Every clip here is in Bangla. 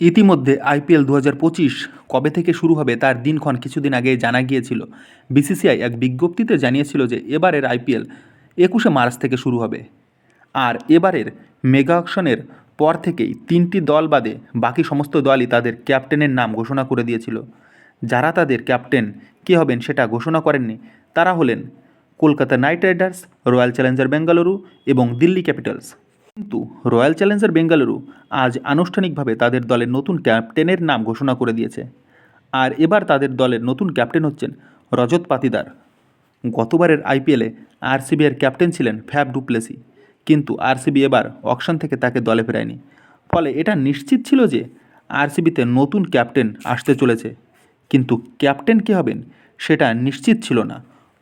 ইতিমধ্যে আইপিএল দু হাজার পঁচিশ কবে থেকে শুরু হবে তার দিনক্ষণ কিছুদিন আগে জানা গিয়েছিল। বিসিসিআই এক বিজ্ঞপ্তিতে জানিয়েছিল যে এবারের আইপিএল একুশে মার্চ থেকে শুরু হবে। আর এবারের মেগা অকশনের পর থেকেই তিনটি দল বাদে বাকি সমস্ত দলই তাদের ক্যাপ্টেনের নাম ঘোষণা করে দিয়েছিল। যারা তাদের ক্যাপ্টেন কে হবেন সেটা ঘোষণা করেননি তারা হলেন Kolkata Knight Riders, Royal Challenger Bengaluru এবং দিল্লি ক্যাপিটালস। কিন্তু রয়্যাল চ্যালেঞ্জার বেঙ্গালুরু আজ আনুষ্ঠানিকভাবে তাদের দলের নতুন ক্যাপ্টেনের নাম ঘোষণা করে দিয়েছে। আর এবার তাদের দলের নতুন ক্যাপ্টেন হচ্ছেন রজত পাতিদার। গতবারের আইপিএলে আরসিবি এর ক্যাপ্টেন ছিলেন ফ্যাব ডুপ্লেসি। কিন্তু আরসিবি এবার অকশন থেকে তাকে দলে ফেরায়নি। ফলে এটা নিশ্চিত ছিল যে আরসিবিতে নতুন ক্যাপ্টেন আসতে চলেছে। কিন্তু ক্যাপ্টেন কে হবেন সেটা নিশ্চিত ছিল না।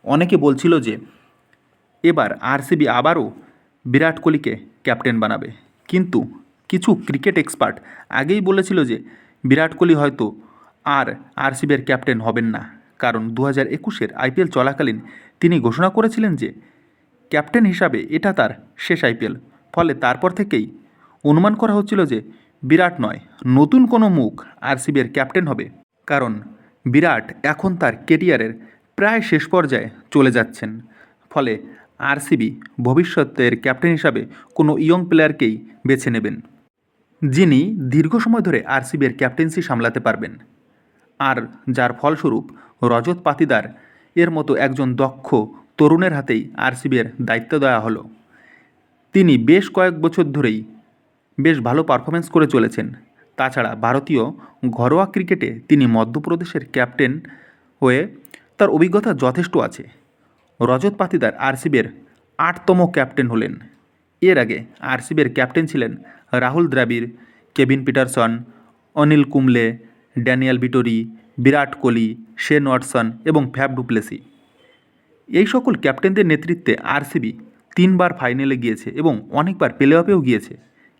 অনেকে বলছিল যে এবার আরসিবি আবারও বিরাট কোহলিকে ক্যাপ্টেন বানাবে। কিন্তু কিছু ক্রিকেট এক্সপার্ট আগেই বলেছিল যে বিরাট কোহলি হয়তো আর আরসিবির ক্যাপ্টেন হবেন না। কারণ দু হাজার একুশের আইপিএল চলাকালীন তিনি ঘোষণা করেছিলেন যে ক্যাপ্টেন হিসাবে এটা তার শেষ আইপিএল। ফলে তারপর থেকেই অনুমান করা হচ্ছিল যে বিরাট নয়, নতুন কোনো মুখ আরসিবির ক্যাপ্টেন হবে। কারণ বিরাট এখন তার কেরিয়ারের প্রায় শেষ পর্যায়ে চলে যাচ্ছেন। ফলে আরসিবি ভবিষ্যতের ক্যাপ্টেন হিসাবে কোনো ইয়ং প্লেয়ারকেই বেছে নেবেন। যিনি দীর্ঘ সময় ধরে আরসিবির ক্যাপ্টেন্সি সামলাতে পারবেন। আর যার ফলস্বরূপ রজত পাতিদার এর মতো একজন দক্ষ তরুণের হাতেই আরসিবির দায়িত্ব দেওয়া হলো। তিনি বেশ কয়েক বছর ধরেই বেশ ভালো পারফরমেন্স করে চলেছেন। তাছাড়া ভারতীয় ঘরোয়া ক্রিকেটে তিনি মধ্যপ্রদেশের ক্যাপ্টেন হয়ে তার অভিজ্ঞতা যথেষ্ট আছে। রজত পাতিদার আরসিবির আটতম ক্যাপ্টেন হলেন। এর আগে আরসিবির ক্যাপ্টেন ছিলেন Rahul Dravid, Kevin Pietersen, Anil Kumble, Daniel Vettori Virat Kohli, Shane Watson এবং ফ্যাব ডুপ্লেসি। এই সকল ক্যাপ্টেনদের নেতৃত্বে আরসিবি তিনবার ফাইনালে গিয়েছে এবং অনেকবার প্লে অফেও গিয়েছে,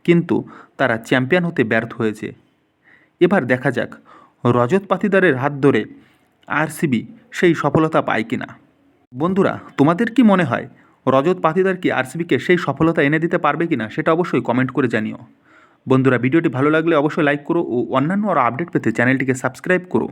কিন্তু তারা চ্যাম্পিয়ন হতে ব্যর্থ হয়েছে। এবার দেখা যাক রজত পাতিদারের হাত ধরে আরসিবি সেই সফলতা পায় কিনা। বন্ধুরা, তোমাদের কি মনে হয়, রজত পাতিদার কি আরসিবিকে সেই সফলতা এনে দিতে পারবে কি না সেটা অবশ্যই কমেন্ট করে জানিও। বন্ধুরা, ভিডিওটি ভালো লাগলে অবশ্যই লাইক করো ও অন্যান্য আরও আপডেট পেতে চ্যানেলটিকে সাবস্ক্রাইব করো।